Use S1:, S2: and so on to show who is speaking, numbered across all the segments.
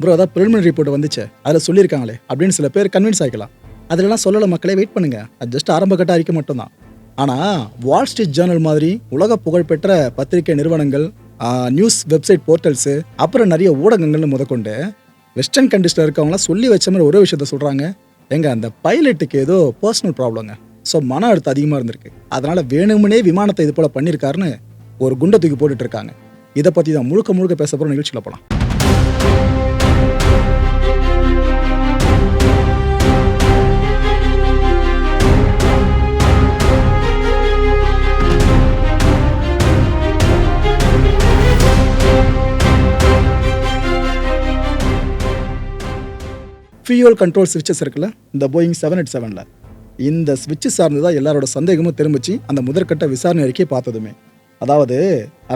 S1: Bro அதான் preliminary report வந்துச்சு. அதில் சொல்லியிருக்காங்களே. அப்படின்னு சில பேர் கன்வின்ஸ் ஆகிக்கலாம். அதிலலாம் சொல்லலை மக்களே வெயிட் பண்ணுங்க. அது ஜஸ்ட் ஆரம்ப கட்ட அறிக்கை மட்டும்தான். ஆனால் வால் ஸ்ட்ரீட் ஜேர்னல் மாதிரி உலக புகழ்பெற்ற பத்திரிகை நிறுவனங்கள் நியூஸ் வெப்சைட் போர்ட்டல்ஸு அப்புறம் நிறைய ஊடகங்கள்னு முதற்கொண்டு வெஸ்டர்ன் கண்ட்ரிஸில் இருக்கவங்களாம் சொல்லி வச்ச மாதிரி ஒரே விஷயத்த சொல்கிறாங்க எங்க அந்த பைலட்டுக்கு ஏதோ பர்சனல் ப்ராப்ளங்க ஸோ மன அழுத்தம் அதிகமாக இருந்திருக்கு. அதனால் வேணுமுனே விமானத்தை இது போல் பண்ணியிருக்காருன்னு ஒரு குண்டை தூக்கி போட்டுட்டு இருக்காங்க. இதை பற்றி தான் முழுக்க முழுக்க பேச போகிற நிகழ்ச்சியில் போகலாம் ஃபியூல் கண்ட்ரோல் ஸ்விட்சஸ் இருக்குல்ல இந்த போயிங் செவன் எயிட் செவனில் இந்த ஸ்விட்ச் சார்ந்து தான் எல்லாரோட சந்தேகமும் திரும்பிச்சு அந்த முதற்கட்ட விசாரணை அறிக்கையை பார்த்ததுமே. அதாவது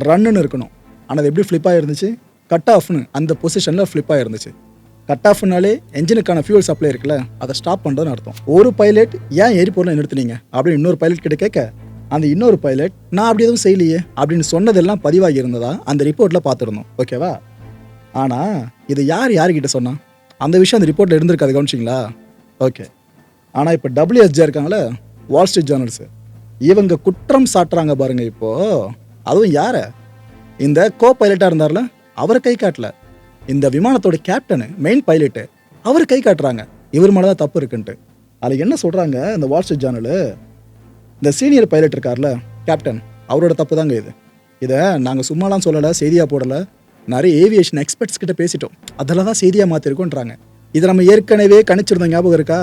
S1: ரன்னுன்னு இருக்கணும். ஆனால் அது எப்படி ஃப்ளிப்பாக இருந்துச்சு கட் ஆஃப்னு அந்த பொசிஷனில் ஃப்ளிப்பாக இருந்துச்சு கட் ஆஃப்னாலே என்ஜினுக்கான ஃபியூல் சப்ளை இருக்குல்ல அதை ஸ்டாப் பண்ணுறதுன்னு அர்த்தம். ஒரு பைலட் ஏன் எரிபொருளை நிறுத்துனீங்க? அப்படின்னு இன்னொரு பைலட் கிட்ட கேட்க அந்த இன்னொரு பைலட் நான் அப்படி எதுவும் செய்யலையே அப்படின்னு சொன்னதெல்லாம் பதிவாகி இருந்ததா அந்த ரிப்போர்ட்டில் பார்த்துருந்தோம். ஓகேவா ஆனால் இது யார் யார்கிட்ட சொன்னா? அந்த விஷயம் அந்த ரிப்போர்ட்டில் இருந்திருக்காது கவனிச்சிங்களா? ஓகே ஆனால் இப்போ டபிள்யூஎஸ்ஜே இருக்காங்களே வால் ஸ்ட்ரீட் ஜேர்னல்ஸு இவங்க குற்றம் சாட்டுறாங்க பாருங்க இப்போ. அதுவும் யார? இந்த கோ பைலட்டாக இருந்தார்ல அவர் கை காட்டல. இந்த விமானத்தோட கேப்டனு மெயின் பைலட்டு அவர் கை காட்டுறாங்க. இவர் மேலே தான் தப்பு இருக்குன்ட்டு. அதில் என்ன சொல்கிறாங்க இந்த வால் ஸ்ட்ரீட் ஜேர்னலு இந்த சீனியர் பைலட் இருக்கார்ல கேப்டன் அவரோட தப்பு தாங்க இது. இதை நாங்கள் சும்மாலாம் சொல்லலை செய்தியாக போடலை. நிறைய ஏவியேஷன் எக்ஸ்பர்ட்ஸ் கிட்ட பேசிட்டோம். அதில் தான் செய்தியாக மாற்றிருக்கோன்றாங்க இதை நம்ம ஏற்கனவே கணிச்சிருந்தோம் ஞாபகம் இருக்கா?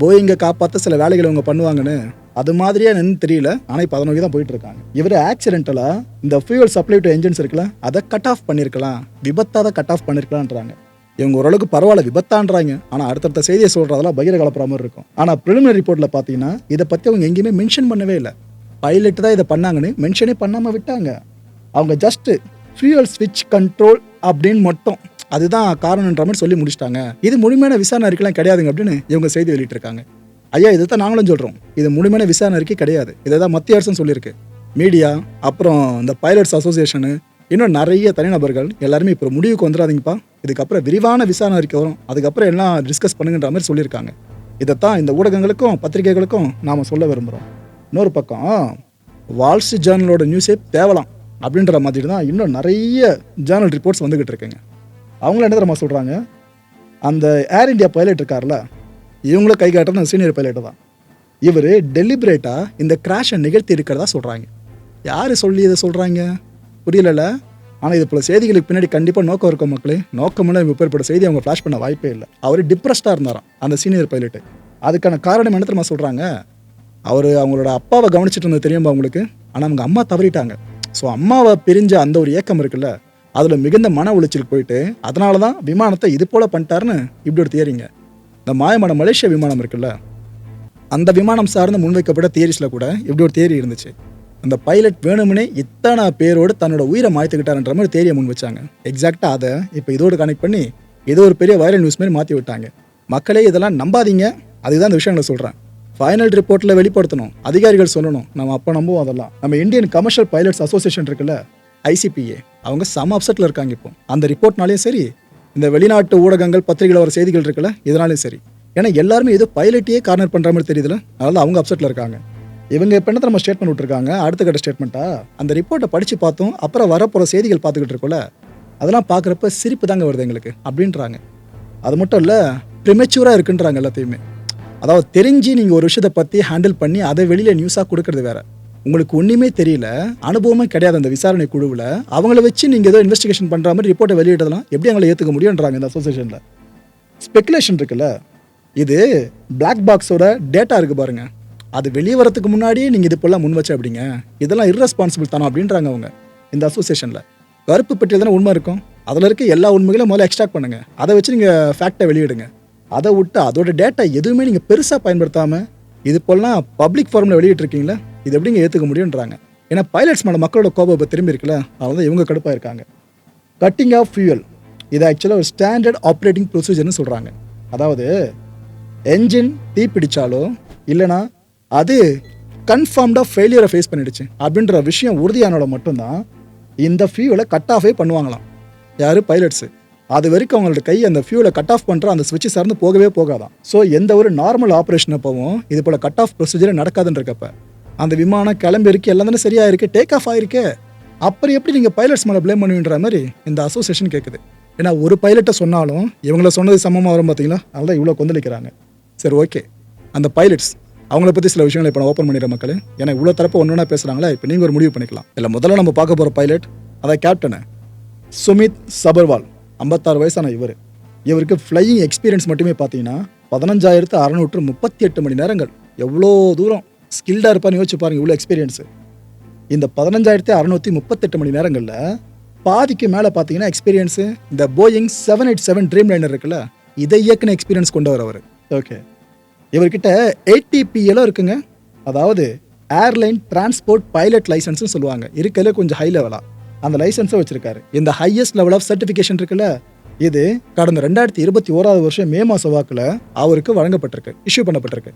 S1: போயிங்கை காப்பாற்ற சில வேலைகளை அவங்க பண்ணுவாங்கன்னு அது மாதிரியே என்னன்னு தெரியல. ஆனால் இப்போ அதை நோக்கி தான் போயிட்டு இருக்காங்க. இவர் ஆக்சிடென்டலாக இந்த ஃபியூல் சப்ளை டு என்ஜின்ஸ் இருக்குல்ல அதை கட் ஆஃப் பண்ணியிருக்கலாம் விபத்தாக தான் கட் ஆஃப் பண்ணியிருக்கலான்றாங்க இவங்க ஓரளவுக்கு பரவாயில்ல விபத்தான்றாங்க. ஆனால் அடுத்தடுத்த செய்தியை சொல்கிறதெல்லாம் பகிர கலப்புற மாதிரி இருக்கும். ஆனால் ப்ரிலிமினரி ரிப்போர்ட்டில் பார்த்தீங்கன்னா இதை பற்றி அவங்க எங்கேயுமே மென்ஷன் பண்ணவே இல்லை. பைலட் தான் இதை பண்ணாங்கன்னு மென்ஷனே பண்ணாமல் விட்டாங்க. அவங்க ஜஸ்ட்டு ஃபியூயல் ஸ்விட்ச் கண்ட்ரோல் அப்படின்னு மட்டும். அதுதான் காரணன்ற மாதிரி சொல்லி முடிச்சிட்டாங்க. இது முழுமையான விசாரணை அறிக்கைலாம் கிடையாதுங்க அப்படின்னு இவங்க செய்தி வெளியிட்டிருக்காங்க. ஐயா இதை தான் நாங்களும் சொல்கிறோம் இது முழுமையான விசாரணை அறிக்கை கிடையாது. இதை தான் மத்திய அரசும் சொல்லியிருக்கு. மீடியா அப்புறம் இந்த பைலட்ஸ் அசோசியேஷனு இன்னும் நிறைய தனிநபர்கள் எல்லாருமே இப்போ முடிவுக்கு வந்துடாதீங்கப்பா. இதுக்கப்புறம் விரிவான விசாரணை அறிக்கை வரும். அதுக்கப்புறம் எல்லாம் டிஸ்கஸ் பண்ணுங்கன்ற மாதிரி சொல்லியிருக்காங்க. இதைத்தான் இந்த ஊடகங்களுக்கும் பத்திரிகைகளுக்கும் நாம் சொல்ல விரும்புகிறோம் இன்னொரு பக்கம் வால் ஜேர்னலோட நியூஸே தேவலாம். அப்படின்ற மாதிரி தான் இன்னும் நிறைய ஜேர்னல் ரிப்போர்ட்ஸ் வந்துக்கிட்டு இருக்குங்க. அவங்களும் என்ன தெரியுமா சொல்கிறாங்க அந்த ஏர் இண்டியா பைலட் இருக்கார்ல இவங்கள கை காட்டுறது சீனியர் பைலட்டு தான். இவர் டெலிபரேட்டாக இந்த கிராஷை நிகழ்த்தி இருக்கிறதா சொல்கிறாங்க யார் சொல்லி இதை சொல்கிறாங்க புரியலல்ல? ஆனால் இது போல செய்திகளுக்கு பின்னாடி கண்டிப்பாக நோக்கம் இருக்கும் மக்களே. நோக்கமெல்லாம் இவங்க பேர்பட்ட செய்தி அவங்க ஃப்ளாஷ் பண்ண வாய்ப்பே இல்லை. அவர் டிப்ரெஸ்டாக இருந்தாராம் அந்த சீனியர் பைலட்டு அதுக்கான காரணம் என்ன தெரியுமா சொல்கிறாங்க அவர் அவங்களோட அப்பாவை கவனிச்சிட்டு இருந்தது தெரியுமா அவங்களுக்கு ஆனால் அவங்க அம்மா தவறிட்டாங்க. ஸோ அம்மாவை பிரிஞ்ச அந்த ஒரு ஏக்கம் இருக்குல்ல அதில் மிகுந்த மன உளைச்சல் போயிட்டு அதனால தான் விமானத்தை இது போல் பண்ணிட்டாருன்னு இப்படி ஒரு தியரிங்க இந்த மாயமான மலேசியா விமானம் இருக்குல்ல அந்த விமானம் சார்ந்து முன்வைக்கப்பட்ட தியரிஸில் கூட இப்படி ஒரு தேரி இருந்துச்சு. அந்த பைலட் வேணும்னே இத்தனை பேரோடு தன்னோட உயிரை மாய்த்துக்கிட்டாருன்ற மாதிரி தேரியை முன் வச்சாங்க. எக்ஸாக்டாக அதை இப்போ இதோடு கனெக்ட் பண்ணி ஏதோ ஒரு பெரிய வைரல் நியூஸ் மாதிரி மாற்றி விட்டாங்க. மக்களே இதெல்லாம் நம்பாதீங்க. அதுதான் இந்த விஷயங்களை சொல்கிறேன் ஃபைனல் ரிப்போர்ட்டில் வெளிப்படுத்தணும். அதிகாரிகள் சொல்லணும். நம்ம அப்போ நம்புவோம் அதெல்லாம். நம்ம இந்தியன் கமர்ஷியல் பைலட்ஸ் அசோசியேஷன் இருக்குல்ல ஐசிபிஏ அவங்க சம அப்செட்டில் இருக்காங்க இப்போ. அந்த ரிப்போர்ட்னாலேயும் சரி இந்த வெளிநாட்டு ஊடகங்கள் பத்திரிகையில் வர செய்திகள் இருக்குல்ல இதனாலையும் சரி. ஏன்னா எல்லாருமே ஏதோ பைலட்டையே கார்னர் பண்ணுற மாதிரி தெரியுதுல அதனால அவங்க அப்செட்டில் இருக்காங்க. இவங்க இப்போ என்ன நம்ம ஸ்டேட்மெண்ட் விட்டுருக்காங்க? அடுத்த கட்ட ஸ்டேட்மெண்ட்டா அந்த ரிப்போர்ட்டை படித்து பார்த்தோம் அப்புறம் வரப்போகிற செய்திகள் பார்த்துக்கிட்டு இருக்கோல அதெல்லாம் பார்க்குறப்ப சிரிப்பு தாங்க வருது எங்களுக்கு அப்படின்றாங்க. அது மட்டும் இல்லை ப்ரிமெச்சூராக இருக்குன்றாங்க எல்லாத்தையுமே. அதாவது தெரிஞ்சு நீங்கள் ஒரு விஷயத்தை பற்றி ஹேண்டில் பண்ணி அதை வெளியில் நியூஸாக கொடுக்கறது வேற. உங்களுக்கு ஒன்றுமே தெரியல அனுபவமே கிடையாது அந்த விசாரணை குழுவில். அவங்கள வச்சு நீங்கள் ஏதோ இன்வெஸ்டிகேஷன் பண்ணுற மாதிரி ரிப்போர்ட்டை வெளியிடலாம் எப்படி அவங்கள ஏற்றுக்க முடியுன்றாங்க இந்த அசோசியேஷனில் ஸ்பெகுலேஷன் இருக்குல்ல. இது பிளாக் பாக்ஸோட டேட்டா இருக்குது பாருங்கள் அது வெளியே வரதுக்கு முன்னாடியே நீங்கள் இது போலாம் முன் வச்சு அப்படிங்க. இதெல்லாம் இர்ரெஸ்பான்சிபிள் தானே அப்படின்றாங்க அவங்க இந்த அசோசியேஷனில் கருப்பு பெட்டியில் தானே உண்மை இருக்கும்? அதில் இருக்க எல்லா உண்மைகளையும் முதல்ல எக்ஸ்ட்ராக்ட் பண்ணுங்கள் அதை வச்சு நீங்கள் ஃபேக்டை வெளியிடுங்க. அதை விட்டு அதோட டேட்டா எதுவுமே நீங்கள் பெருசாக பயன்படுத்தாமல் இது போலாம் பப்ளிக் ஃபார்மில் வெளியிட்டிருக்கீங்களா? இது எப்படிங்க ஏற்றுக்க முடியுன்றாங்க ஏன்னா பைலட்ஸ் மேலே மக்களோட கோபம் இப்போ திரும்பி இருக்குல்ல அதனால தான் இவங்க கடுப்பாக இருக்காங்க கட்டிங் ஆஃப் ஃபியூயல் இது ஆக்சுவலாக ஒரு ஸ்டாண்டர்ட் ஆப்ரேட்டிங் ப்ரொசீஜர்னு சொல்கிறாங்க அதாவது என்ஜின் தீ பிடிச்சாலோ இல்லைனா அது கன்ஃபார்ம்டாக ஃபெயிலியரை ஃபேஸ் பண்ணிடுச்சு. அப்படின்ற விஷயம் உறுதியானோட மட்டும்தான் இந்த ஃபியூவலை கட் ஆஃபே பண்ணுவாங்களாம். யார்? பைலட்ஸு அது வரைக்கும் அவங்களோட கை அந்த ஃபியூலை கட் ஆஃப் பண்ணுற அந்த சுவிட்ச் சார்ந்து போகவே போகாதான். ஸோ எந்த ஒரு நார்மல் ஆப்ரேஷன் அப்பவும் இது போல் கட் ஆஃப் ப்ரொசீஜரே நடக்காதுன்றக்கப்ப. அந்த விமானம் கிளம்பி இருக்கு எல்லாம் தானே சரியாக இருக்குது டேக் ஆஃப் ஆயிருக்கே. அப்புறம் எப்படி நீங்கள் பைலட்ஸ் மேலே ப்ளேம் பண்ணுவீன்ற மாதிரி இந்த அசோசியேஷன் கேட்குது ஏன்னா ஒரு பைலட்டை சொன்னாலும் இவங்கள சொன்னது சமமாக வரும் பார்த்தீங்களா அதனால இவ்வளோ கொந்தளிக்கிறாங்க. சரி ஓகே அந்த பைலட்ஸ் அவங்கள பற்றி சில விஷயங்களை இப்போ நான் ஓப்பன் பண்ணிடுற மக்கள். ஏன்னா இவ்வளோ தரப்பு ஒன்று ஒன்றா பேசுகிறாங்களா இப்போ நீங்கள் ஒரு முடிவு பண்ணிக்கலாம். இல்லை முதல்ல நம்ம பார்க்க போகிற பைலட் அதான் கேப்டனு சுமித் சபர்வால். ஐம்பத்தாறு வயசான இவர். இவருக்கு ஃப்ளையிங் எக்ஸ்பீரியன்ஸ் மட்டுமே பார்த்தீங்கன்னா பதினஞ்சாயிரத்து அறநூற்று முப்பத்தி எட்டு மணி நேரங்கள் எவ்வளோ தூரம் ஸ்கில்டாக இருப்பான்னு யோசிச்சு பாருங்க இவ்வளோ எக்ஸ்பீரியன்ஸு இந்த பதினஞ்சாயிரத்தி அறநூற்றி முப்பத்தெட்டு மணி நேரங்களில் பாதிக்கு மேலே பார்த்தீங்கன்னா எக்ஸ்பீரியன்ஸு இந்த Boeing seven eight seven Dreamliner இருக்குல்ல இதை இயக்குன எக்ஸ்பீரியன்ஸ் கொண்டவர் அவர். ஓகே இவர்கிட்ட ஏடிபிஎலும் இருக்குங்க. அதாவது ஏர்லைன் டிரான்ஸ்போர்ட் பைலட் லைசன்ஸ்னு சொல்லுவாங்க. இருக்கிறதுல கொஞ்சம் ஹை லெவலாக அந்த லைசன்ஸை வச்சிருக்காரு. இந்த ஹையஸ்ட் லெவல் ஆஃப் சர்டிஃபிகேஷன் இருக்குல்ல இது கடந்த ரெண்டாயிரத்தி இருபத்தி ஓராவது வருஷம் மே மாச வாக்கில் அவருக்கு வழங்கப்பட்டிருக்கு இஷ்யூ பண்ணப்பட்டிருக்கு.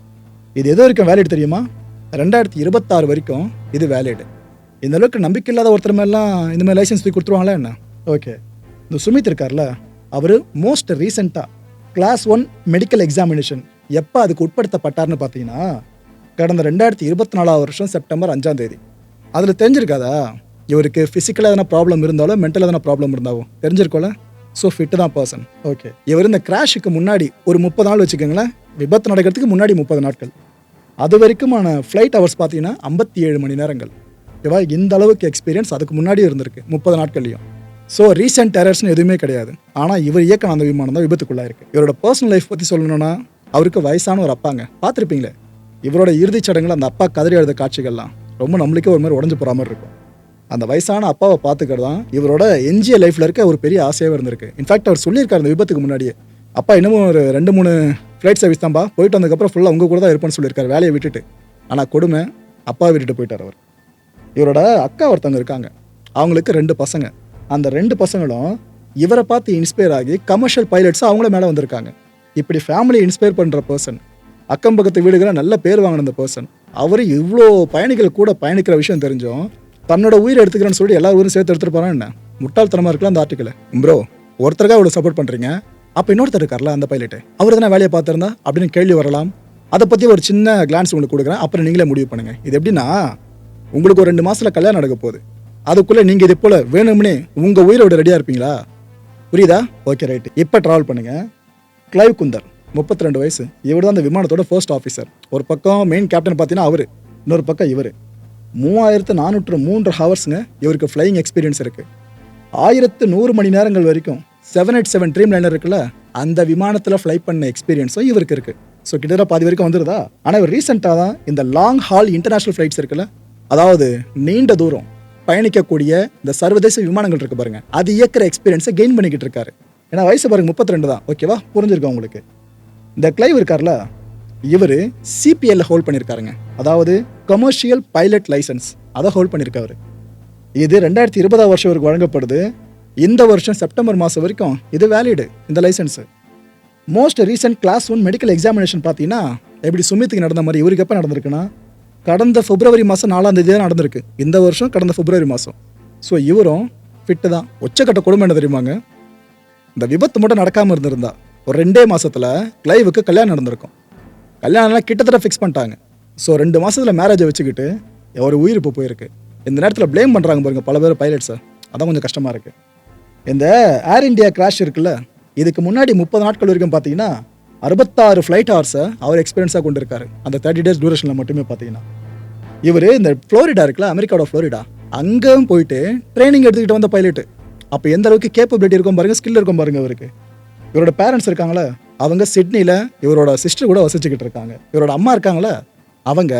S1: இது எது வரைக்கும் வேலிட் தெரியுமா? ரெண்டாயிரத்தி இருபத்தாறு வரைக்கும் இது வேலிடு இந்த அளவுக்கு நம்பிக்கை இல்லாத ஒருத்தர் மேலாம் இந்த மாதிரி லைசன்ஸ் போய் கொடுத்துருவாங்களா என்ன? ஓகே இந்த சுமித் இருக்கார்ல அவர் மோஸ்ட் ரீசெண்டாக கிளாஸ் ஒன் மெடிக்கல் எக்ஸாமினேஷன் எப்போ அதுக்கு உட்படுத்தப்பட்டார்னு பார்த்தீங்கன்னா கடந்த ரெண்டாயிரத்தி இருபத்தி நாலாவது வருஷம் செப்டம்பர் அஞ்சாம் தேதி. அதில் தெரிஞ்சிருக்காதா? இவருக்கு ஃபிசிக்கலாக எதனா ப்ராப்ளம் இருந்தாலும் மென்டல் எதனா ப்ராப்ளம் இருந்தாலும் தெரிஞ்சிருக்கோல ஸோ ஃபிட்டு தான் பர்சன் ஓகே இவர் இந்த கிராஷுக்கு முன்னாடி ஒரு முப்பது நாள் வச்சுக்கோங்களேன். விபத்து நடக்கிறதுக்கு முன்னாடி முப்பது நாட்கள். அது வரைக்குமான ஃப்ளைட் ஹவர்ஸ் பார்த்தீங்கன்னா ஐம்பத்தி ஏழு மணி நேரங்கள். ஓகேவா இந்த அளவுக்கு எக்ஸ்பீரியன்ஸ் அதுக்கு முன்னாடி இருந்திருக்கு முப்பது நாட்கள்லையும். ஸோ ரீசெண்ட் டெரர்ஸ்னு எதுவுமே கிடையாது. ஆனால் இவர் இயக்கின அந்த விமானம் தான் விபத்துக்குள்ளா இருக்கு இவரோட பர்சனல் லைஃப் பற்றி சொல்லணும்னா அவருக்கு வயசான ஒரு அப்பாங்க. பார்த்துருப்பீங்களே? இவரோட இறுதிச் சடங்குல அந்த அப்பா கதறி எழுத காட்சிகள்லாம் ரொம்ப நம்மளுக்கே ஒரு மாதிரி உடஞ்சு போகிற மாதிரி இருக்கும். அந்த வயசான அப்பாவை பார்த்துக்கிறது தான் இவரோட எஞ்சிய லைஃப்பில் இருக்க ஒரு பெரிய ஆசையாகவே இருந்திருக்கு. இன்ஃபேக்ட் அவர் சொல்லியிருக்காரு அந்த விபத்துக்கு முன்னாடியே. அப்பா இன்னமும் ஒரு ரெண்டு மூணு ஃப்ளைட் சர்வீஸ் தான்ப்பா போயிட்டு வந்ததுக்கப்புறம் ஃபுல்லாக உங்கள் கூட தான் இருப்பேன்னு சொல்லியிருக்காரு வேலையை விட்டுட்டு. ஆனால் கொடுமை அப்பா விட்டுட்டு போயிட்டார் அவர். இவரோட அக்கா ஒருத்தவங்க இருக்காங்க. அவங்களுக்கு ரெண்டு பசங்க. அந்த ரெண்டு பசங்களும் இவரை பார்த்து இன்ஸ்பயர் ஆகி கமர்ஷியல் பைலட்ஸாக அவங்கள மேலே வந்திருக்காங்க. இப்படி ஃபேமிலி இன்ஸ்பயர் பண்ணுற பர்சன் அக்கம் பக்கத்து வீடுகளை நல்ல பேர் வாங்கின அந்த பர்சன் அவர் இவ்வளோ பயணிகள் கூட பயணிக்கிற விஷயம் தெரிஞ்சும் தன்னோட உயிரை எடுத்துக்கிறேன்னு சொல்லிட்டு எல்லா உயிரும் சேர்த்து எடுத்துகிட்டு போறான் என்ன? முட்டாள்தனமா இருக்கலாம் அந்த ஆர்டிக்கல் ப்ரோ ஒருத்தருக்காக இவ்வளோ சப்போர்ட் பண்றீங்க? அப்போ இன்னொருத்தர் இருக்கார்ல அந்த பைலட்டு அவர் தானே வேலையை பார்த்துருந்தா? அப்படின்னு கேள்வி வரலாம். அதை பற்றி ஒரு சின்ன கிளான்ஸ் உங்களுக்கு கொடுக்குறேன். அப்புறம் நீங்களே முடிவு பண்ணுங்கள் இது எப்படின்னா உங்களுக்கு ஒரு ரெண்டு மாதத்தில் கல்யாணம் நடக்க போகுது. அதுக்குள்ளே நீங்கள் இது போல் வேணும்னே உங்கள் உயிரை விட ரெடியாக இருப்பீங்களா? புரியுதா? ஓகே ரைட் இப்போ ட்ராவல் பண்ணுங்கள் கிளைவ் குந்தர் முப்பத்தி ரெண்டு வயசு. இவர் தான் அந்த விமானத்தோட ஃபர்ஸ்ட் ஆஃபீஸர் ஒரு பக்கம் மெயின் கேப்டன் பார்த்தீங்கன்னா அவர். இன்னொரு பக்கம் இவர். மூவாயிரத்து நானூற்று மூன்று ஹவர்ஸுங்க இவருக்கு ஃப்ளையிங் எக்ஸ்பீரியன்ஸ் இருக்குது ஆயிரத்து நூறு மணி நேரங்கள் வரைக்கும் seven eight seven Dreamliner இருக்குல்ல அந்த விமானத்தில் ஃப்ளை பண்ண எக்ஸ்பீரியன்ஸும் இவருக்கு இருக்குது ஸோ கிட்டத்தட்ட பாதி வரைக்கும் வந்துருதா? ஆனால் இவர் ரீசெண்டாக தான் இந்த லாங் ஹால் இன்டர்நேஷ்னல் ஃப்ளைட்ஸ் இருக்குல்ல அதாவது நீண்ட தூரம் பயணிக்கக்கூடிய இந்த சர்வதேச விமானங்கள் இருக்கு பாருங்க. அது இயக்கிற எக்ஸ்பீரியன்ஸை கெயின் பண்ணிக்கிட்டு இருக்காரு. ஏன்னா வயசு பாருங்க முப்பத்தி ரெண்டு தான் ஓகேவா புரிஞ்சிருக்கோம் உங்களுக்கு? இந்த கிளைவ் இருக்கார்ல இவர் சிபிஎல்ல ஹோல்ட் பண்ணியிருக்காருங்க அதாவது கமர்ஷியல் பைலட் லைசன்ஸ் அதை ஹோல்ட் பண்ணியிருக்காரு இது ரெண்டாயிரத்தி இருபதாம் வருஷம் இவருக்கு வழங்கப்படுது. இந்த வருஷம் செப்டம்பர் மாதம் வரைக்கும் இது வேலிடு இந்த license most recent class one medical examination பார்த்தீங்கன்னா எப்படி சுமித்துக்கு நடந்த மாதிரி இவருக்கு எப்போ நடந்திருக்குன்னா கடந்த பிப்ரவரி மாதம் நாலாம் தேதி தான் நடந்திருக்கு. இந்த வருஷம் கடந்த பிப்ரவரி மாதம் ஸோ இவரும் ஃபிட்டு தான். ஒச்சக்கட்ட கொடுமை என்ன தெரியுமாங்க? இந்த விபத்து மட்டும் நடக்காமல் இருந்திருந்தா ஒரு ரெண்டே மாதத்தில் கிளைவுக்கு கல்யாணம் நடந்திருக்கும். கல்யாணம்லாம் கிட்டத்தட்ட ஃபிக்ஸ் பண்ணிட்டாங்க. ஸோ ரெண்டு மாதத்தில் மேரேஜை வச்சுக்கிட்டு ஒரு உயிர் இப்போ போயிருக்கு. இந்த நேரத்தில் ப்ளேம் பண்ணுறாங்க பாருங்க பல பேர் பைலட்ஸை அதான் கொஞ்சம் கஷ்டமாக இருக்குது இந்த ஏர் இண்டியா கிராஷ் இருக்குல்ல இதுக்கு முன்னாடி முப்பது நாட்கள் வரைக்கும் பார்த்தீங்கன்னா அறுபத்தாறு ஃப்ளைட் ஹவர்ஸை அவர் எக்ஸ்பீரியன்ஸாக கொண்டு இருக்காரு அந்த தேர்ட்டி டேஸ் டியூரேஷனில் மட்டுமே பார்த்தீங்கன்னா இவர் இந்த ஃப்ளோரிடா இருக்குல்ல அமெரிக்காவோட ஃப்ளோரிடா அங்கேயும் போயிட்டு ட்ரைனிங் எடுத்துக்கிட்டு வந்த பைலட்டு அப்போ எந்த அளவுக்கு கேப்பபிலிட்டி இருக்கும் பாருங்க ஸ்கில் இருக்கும் பாருங்க இவருக்கு. இவரோட பேரண்ட்ஸ் இருக்காங்களே அவங்க சிட்னியில் இவரோட சிஸ்டர் கூட வசிச்சுக்கிட்டு இருக்காங்க. இவரோட அம்மா இருக்காங்களே அவங்க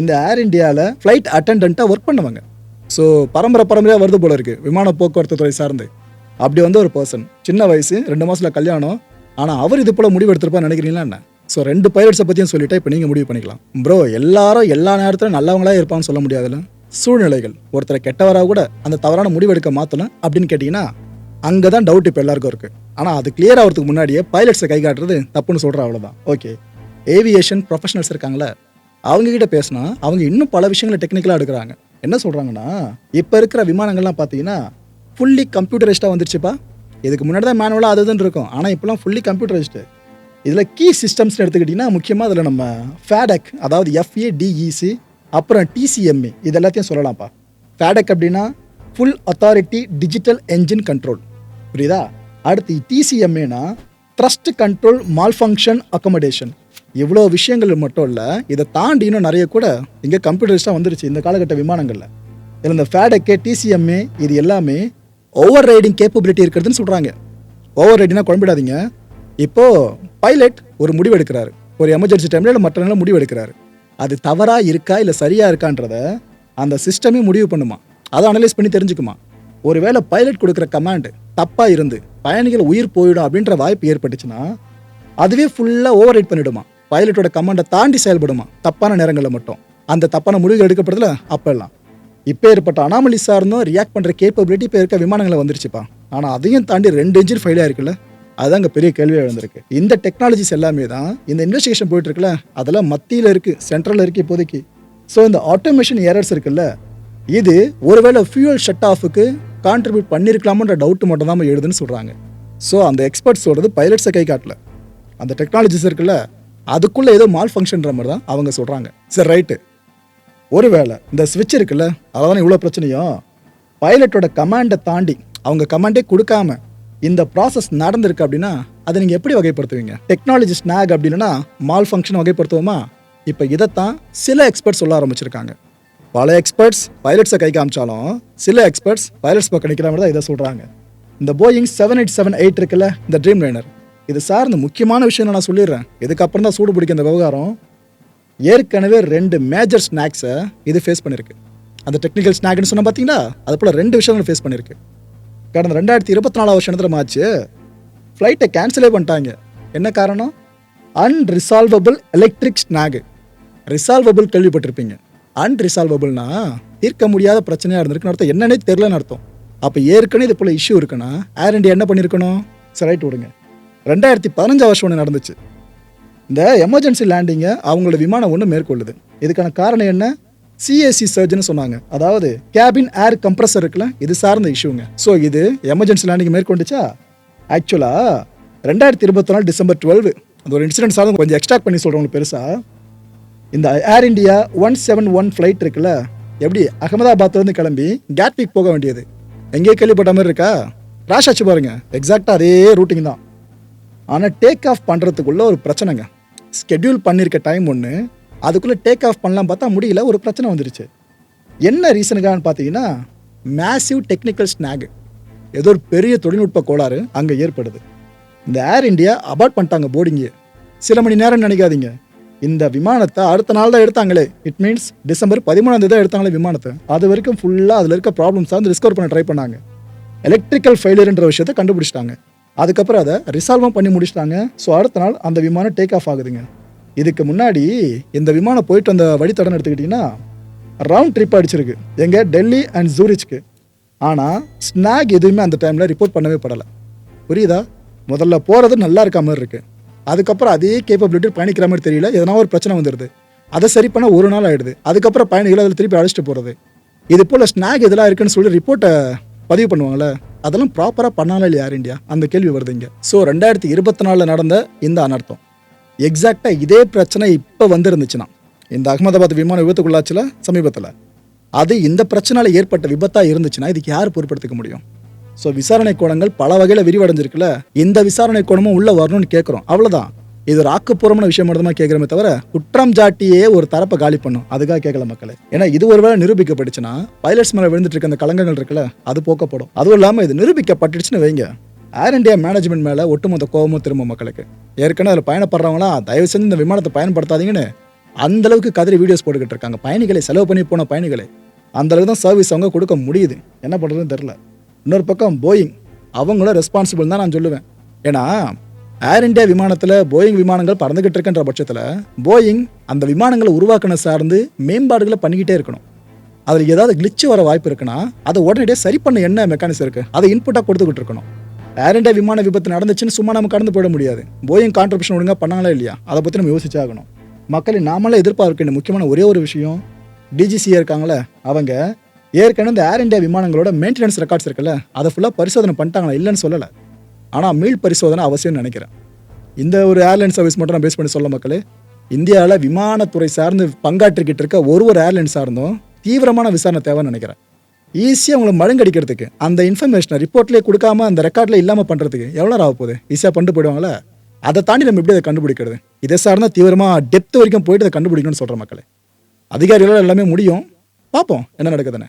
S1: இந்த ஏர் இந்தியாவில் ஃப்ளைட் அட்டண்டண்ட்டாக ஒர்க் பண்ணுவாங்க. ஸோ பரம்பரை பரம்பரையாக வருது போல இருக்குது விமான போக்குவரத்து துறை சார்ந்து. அப்படி வந்து ஒரு பர்சன் சின்ன வயசு ரெண்டு மாதத்தில் கல்யாணம். ஆனால் அவர் இது போல் முடிவு எடுத்திருப்பான்னு நினைக்கிறீங்களா என்ன? ஸோ ரெண்டு பைலட்ஸை பற்றியும் சொல்லிட்டா இப்போ நீங்கள் முடிவு பண்ணிக்கலாம். ப்ரோ எல்லாரும் எல்லா நேரத்திலும் நல்லவங்களாக இருப்பான்னு சொல்ல முடியாதுல்ல? சூழ்நிலைகள். ஒருத்தரை கெட்டவராக கூட அந்த தவறான முடிவு எடுக்க மாற்றலாம் அப்படின்னு கேட்டிங்கன்னா அங்கே தான் டவுட் இப்போ எல்லாருக்கும் இருக்குது ஆனால் அது கிளியர் ஆகிறதுக்கு முன்னாடியே பைலட்ஸை கை காட்டுறது தப்புன்னு சொல்கிற அவ்வளோதான் ஓகே ஏவியேஷன் ப்ரொஃபஷனல்ஸ் இருக்காங்களே அவங்க கிட்ட பேசினா அவங்க இன்னும் பல விஷயங்களை டெக்னிக்கலாக எடுக்கிறாங்க. என்ன சொல்கிறாங்கன்னா இப்போ இருக்கிற விமானங்கள்லாம் பார்த்தீங்கன்னா ஃபுல்லி கம்ப்யூட்டரைஸ்டாக வந்துருச்சுப்பா. இதுக்கு முன்னாடி தான் மேனுவலாக அது இதுன்னு இருக்கும். ஆனால் இப்போலாம் ஃபுல்லி கம்ப்யூட்டரைஸ்டு இதில் கீ சிஸ்டம்ஸ்னு எடுத்துக்கிட்டிங்கன்னா முக்கியமாக அதில் நம்ம ஃபேடக் அதாவது எஃப்ஏடிஇசி அப்புறம் டிசிஎம்ஏ இது எல்லாத்தையும் சொல்லலாம்ப்பா. ஃபேடக் அப்படின்னா full authority digital engine control புரியுதா? அடுத்து டிசிஎம்ஏனா ட்ரஸ்ட் கண்ட்ரோல் மால்ஃபங்க்ஷன் அக்கமடேஷன் இவ்வளோ விஷயங்கள் மட்டும் இல்லை இதை தாண்டி இன்னும் நிறைய கூட இங்கே கம்ப்யூட்டரிஸ்டாக வந்துருச்சு இந்த காலகட்ட விமானங்களில். இதில் இந்த ஃபேடக்கே டிசிஎம்ஏ இது எல்லாமே ஓவர் ரைடிங் கேப்பபிலிட்டி இருக்கிறதுன்னு சொல்கிறாங்க ஓவர் ரைடிங்னா குழம்பிடாதீங்க. இப்போது பைலட் ஒரு முடிவு எடுக்கிறாரு ஒரு எமர்ஜென்சி டைமில் இல்லை மற்ற நேரம் முடிவு எடுக்கிறாரு அது தவறாக இருக்கா இல்லை சரியாக இருக்கான்றத அந்த சிஸ்டமே முடிவு பண்ணுமா? அதை அனலைஸ் பண்ணி தெரிஞ்சுக்குமா? ஒருவேளை பைலட் கொடுக்குற கமாண்ட் தப்பாக இருந்து பயணிகள் உயிர் போயிடும் அப்படின்ற வாய்ப்பு ஏற்பட்டுச்சுன்னா அதுவே ஃபுல்லாக ஓவர் ரைட் பண்ணிடுமா பைலட்டோட கமாண்டை தாண்டி செயல்படுமா? தப்பான நேரங்களில் மட்டும். அந்த தப்பான முடிவுகள் எடுக்கப்படுதுல அப்பெல்லாம். இப்போ ஏற்பட்ட அனாமலி சார்ந்தும் ரியாக்ட் பண்ணுற கேப்பபிலிட்டி இப்போ இருக்க விமானங்களை வந்துருச்சுப்பா. ஆனால் அதையும் தாண்டி ரெண்டு இன்ஜின் ஃபெயிலாக இருக்குல்ல அதுதான் அங்கே பெரிய கேள்வியாக எழுந்திருக்கு. இந்த டெக்னாலஜிஸ் எல்லாமே தான் இந்த இன்வெஸ்டிகேஷன் போயிட்டு இருக்குல்ல அதெல்லாம் மத்தியில் இருக்குது சென்ட்ரலில் இருக்குது இப்போதைக்கு. ஸோ இந்த ஆட்டோமேஷன் ஏரர்ஸ் இருக்குல்ல இது ஒருவேளை ஃபியூயல் ஷட் ஆஃபுக்கு கான்ட்ரிபியூட் பண்ணியிருக்கலாமன்ற டவுட் மட்டும் தான் எழுதுன்னு சொல்கிறாங்க ஸோ அந்த எக்ஸ்பர்ட்ஸ் சொல்கிறது பைலட்ஸை கை காட்டல. அந்த டெக்னாலஜிஸ் இருக்குல்ல அதுக்குள்ளே ஏதோ மால் ஃபங்க்ஷன்ற மாதிரி தான் அவங்க சொல்கிறாங்க சரி ரைட்டு ஒருவேளை இந்த ஸ்விட்ச் இருக்குல்ல அதான் இவ்வளோ பிரச்சனையும்? பைலட்டோட கமாண்டை தாண்டி அவங்க கமாண்டே கொடுக்காம இந்த ப்ராசஸ் நடந்திருக்கு அப்படின்னா அதை நீங்கள் எப்படி வகைப்படுத்துவீங்க? டெக்னாலஜி ஸ்நாக் அப்படின்னா மால் ஃபங்க்ஷன் வகைப்படுத்துவோமா? இப்போ இதைத்தான் சில எக்ஸ்பர்ட் சொல்ல ஆரம்பிச்சிருக்காங்க. பல எக்ஸ்பர்ட்ஸ் பைலட்ஸை கை காமிச்சாலும் சில எக்ஸ்பர்ட்ஸ் பைலட்ஸ் பக்கம் நிற்கிற மாதிரி தான் இதை சொல்கிறாங்க இந்த Boeing seven eight seven eight இருக்குல்ல இந்த ட்ரீம் லைனர் இது சார் இந்த முக்கியமான விஷயம் நான் சொல்லிடுறேன். இதுக்கப்புறம் தான் சூடு பிடிக்க இந்த விவகாரம். ஏற்கனவே ரெண்டு மேஜர் ஸ்நாக்ஸை இது ஃபேஸ் பண்ணியிருக்கு அந்த டெக்னிக்கல் ஸ்நாக்னு சொன்ன பார்த்தீங்களா அது போல் ரெண்டு விஷயங்கள் ஃபேஸ் பண்ணியிருக்கு கடந்த ரெண்டாயிரத்தி இருபத்தி நாலாவது வருஷத்துல ஆச்சு ஃப்ளைட்டை கேன்சலே பண்ணிட்டாங்க. என்ன காரணம்? அன்ரிசால்வபிள் எலக்ட்ரிக் ஸ்நாக் ரிசால்வபிள் கேள்விப்பட்டிருப்பீங்க. அன்ரிசால்வபிள்னா தீர்க்க முடியாத பிரச்சனையாக இருந்திருக்குன்னு அர்த்தம். என்னன்னே தெரிலன்னு அர்த்தம். அப்போ ஏற்கனவே இது போல் இஷ்யூ இருக்குன்னா ஏர் இண்டியா என்ன பண்ணியிருக்கணும் சரி ரைட் விடுங்க. ரெண்டாயிரத்தி பதினஞ்சு வருஷம் ஒன்று நடந்துச்சு. இந்த எமர்ஜென்சி லேண்டிங்கை அவங்களோட விமானம் ஒன்று மேற்கொள்ளுது. இதுக்கான காரணம் என்ன? சிஎஸ்சி சர்ஜன் சொன்னாங்க. அதாவது கேபின் ஏர் கம்ப்ரஸர் இருக்குல்ல இது சார்ந்த இஷ்யூங்க ஸோ இது எமர்ஜென்சி லேண்டிங் மேற்கொண்டுச்சா? ஆக்சுவலாக ரெண்டாயிரத்தி இருபத்தி நாலு டிசம்பர் டுவெல் அந்த ஒரு இன்சிடென்ட் சார்ந்து கொஞ்சம் எக்ஸ்ட்ராக்ட் பண்ணி சொல்கிறவங்க பெருசாக இந்த Air India one seven one flight இருக்குல்ல எப்படி அகமதாபாத்லேருந்து கிளம்பி கேட்விக் போக வேண்டியது? எங்கேயே கேள்விப்பட்ட மாதிரி இருக்கா? கிராஷ் ஆச்சு பாருங்க. எக்ஸாக்டாக அதே ரூட்டிங் தான். ஆனால் டேக் ஆஃப் பண்ணுறதுக்குள்ள ஒரு பிரச்சனைங்க. ஸ்கெட்யூல் பண்ணியிருக்க டைம் ஒன்று அதுக்குள்ளே டேக் ஆஃப் பண்ணலாம் பார்த்தா முடியல ஒரு பிரச்சனை வந்துருச்சு. என்ன ரீசனுக்கான்னு பார்த்தீங்கன்னா மேசிவ் டெக்னிக்கல் ஸ்நாக் ஏதோ ஒரு பெரிய தொழில்நுட்ப கோளாறு அங்கே ஏற்படுது. இந்த ஏர் இண்டியா அபார்ட் பண்ணிட்டாங்க போர்டிங்கே சில மணி நேரம் நினைக்காதீங்க. இந்த விமானத்தை அடுத்த நாள் தான் எடுத்தாங்களே. இட் மீன்ஸ் டிசம்பர் பதிமூணாம் தேதி எடுத்தாங்களே விமானத்தை. அது வரைக்கும் ஃபுல்லாக அதில் இருக்க ப்ராப்ளம்ஸ் வந்து ரிஸ்கவர் பண்ண ட்ரை பண்ணாங்க. எலக்ட்ரிக்கல் ஃபெயிலியர்ன்ற விஷயத்தை கண்டுபிடிச்சிட்டாங்க. அதுக்கப்புறம் அதை ரிசால்வும் பண்ணி முடிச்சிட்டாங்க. ஸோ அடுத்த நாள் அந்த விமானம் டேக் ஆஃப் ஆகுதுங்க. இதுக்கு முன்னாடி இந்த விமானம் போயிட்டு வந்த வழித்தடம் எடுத்துக்கிட்டிங்கன்னா ரவுண்ட் ட்ரிப் அடிச்சிருக்கு. எங்க? டெல்லி அண்ட் ஜூரிச்க்கு ஆனால் ஸ்நாக் எதுவுமே அந்த டைமில் ரிப்போர்ட் பண்ணவே படலை. புரியுதா? முதல்ல போகிறது நல்லா இருக்க மாதிரி இருக்குது அதுக்கப்புறம் அதே கேப்பபிலிட்டி பயணிக்கிற மாதிரி தெரியல. எதனா ஒரு பிரச்சனை வந்துடுது அதை சரி பண்ண ஒரு நாள் ஆயிடுது. அதுக்கப்புறம் பயணிகளை அதில் திருப்பி அழைச்சிட்டு போகிறது இது போல் ஸ்நாக் இதெல்லாம் இருக்குன்னு சொல்லி ரிப்போர்ட்டை பதிவு பண்ணுவாங்கள்ல அதெல்லாம் ப்ராப்பராக பண்ணாலும் இல்லை யார் இந்தியா அந்த கேள்வி வருது இங்கே. ஸோ ரெண்டாயிரத்தி இருபத்தி நாலில் நடந்த இந்த அனர்த்தம். எக்ஸாக்டாக இதே பிரச்சனை இப்போ வந்துருந்துச்சுன்னா இந்த அகமதாபாத் விமான விபத்துக்குள்ளாச்சில் சமீபத்தில். அது இந்த பிரச்சனையில் ஏற்பட்ட விபத்தாக இருந்துச்சுன்னா இதுக்கு யார் பொறுப்படுத்திக்க முடியும்? ஸோ விசாரணை கோணங்கள் பல வகையில் விரிவடைஞ்சிருக்குல்ல? இந்த விசாரணை கோணமும் உள்ளே வரணும்னு கேட்குறோம் அவ்வளோதான் இது ஒரு ஆக்கப்பூர்வமான விஷயம் மட்டும் கேட்குறமே தவிர குற்றம் சாட்டியே ஒரு தரப்பை காலி பண்ணும். அதுக்காக கேட்கல மக்களே. ஏன்னா இது ஒருவேளை நிரூபிக்கப்பட்டுச்சுன்னா பைலட்ஸ் மேலே விழுந்துட்டு இருக்க அந்த கலங்கங்கள் இருக்குல்ல அது போக்கப்படும். அதுவும் இல்லாமல் இது நிரூபிக்கப்பட்டுச்சுன்னு வைங்க. ஏர் இண்டியா மேனேஜ்மெண்ட் மேலே ஒட்டுமொத்த கோபமும் திரும்ப மக்களுக்கு. ஏற்கனவே அதில் பயணப்படுறவங்களாம் தயவு செஞ்சு இந்த விமானத்தை பயன்படுத்தாதீங்கன்னு அந்த அளவுக்கு கதறி வீடியோஸ் போட்டுக்கிட்டு இருக்காங்க. பயணிகளை செலவு பண்ணி போன பயணிகளை. அந்த அளவுக்கு தான் சர்வீஸ் அவங்க கொடுக்க முடியுது. என்ன பண்ணுறதுன்னு தெரில இன்னொரு பக்கம் போயிங் அவங்களும் ரெஸ்பான்சிபிள் தான் நான் சொல்லுவேன். ஏன்னா ஏர் இண்டியா விமானத்தில் போயிங் விமானங்கள் பறந்துகிட்டு இருக்கின்ற பட்சத்தில் போயிங் அந்த விமானங்களை உருவாக்கின சார்ந்து மேம்பாடுகளை பண்ணிக்கிட்டே இருக்கணும். அதில் ஏதாவது கிளிச்சு வர வாய்ப்பு இருக்குன்னா அதை உடனடியாக சரி பண்ண என்ன மெக்கானிசம் இருக்குது அதை இன்புட்டாக கொடுத்துக்கிட்டு இருக்கணும். ஏர் இண்டியா விமான விபத்து நடந்துச்சுன்னு சும்மா நம்ம கடந்து போயிட முடியாது. போயிங் கான்ட்ரிபியூஷன் ஒழுங்காக பண்ணாங்களா இல்லையா? அதை பற்றி நம்ம யோசிச்சாகணும் மக்களை நாமளே எதிர்பார்க்க வேண்டிய முக்கியமான ஒரே ஒரு விஷயம் டிஜிசிஏ இருக்காங்களே அவங்க ஏற்கனவே இந்த ஏர் இந்தியா விமானங்களோட மெயின்டெனன்ஸ் ரெக்கார்ட்ஸ் இருக்குல்ல அதை ஃபுல்லாக பரிசோதனை பண்ணிட்டாங்களா இல்லைன்னு சொல்லலை. ஆனால் மீள் பரிசோதனை அவசியம்னு நினைக்கிறேன். இந்த ஒரு ஏர்லைன் சர்வீஸ் மட்டும் நான் பேஸ் பண்ணி சொல்ல மக்களே இந்தியாவில் விமானத்துறை சார்ந்து பங்காற்றிக்கிட்டு இருக்க ஒரு ஒரு ஏர்லைன் சார்ந்தும் தீவிரமான விசாரணை தேவைன்னு நினைக்கிறேன். ஈஸியாக உங்களை மழுங்கடிக்கிறதுக்கு அந்த இன்ஃபர்மேஷனை ரிப்போர்ட்லேயே கொடுக்காம அந்த ரெக்கார்டில் இல்லாமல் பண்ணுறதுக்கு எவ்வளோ நேரம் ஆக போகுது? ஈஸியாக பண்ணிட்டு போயிடுவாங்களே? அதை தாண்டி நம்ம எப்படி அதை கண்டுபிடிக்கிறது? இதை சார்ந்த தீவிரமாக டெப்த் வரைக்கும் போயிட்டு அதை கண்டுபிடிக்கணும்னு சொல்கிற மக்களே. அதிகாரிகளால் எல்லாமே முடியும். பார்ப்போம் என்ன நடக்குதுன்னு.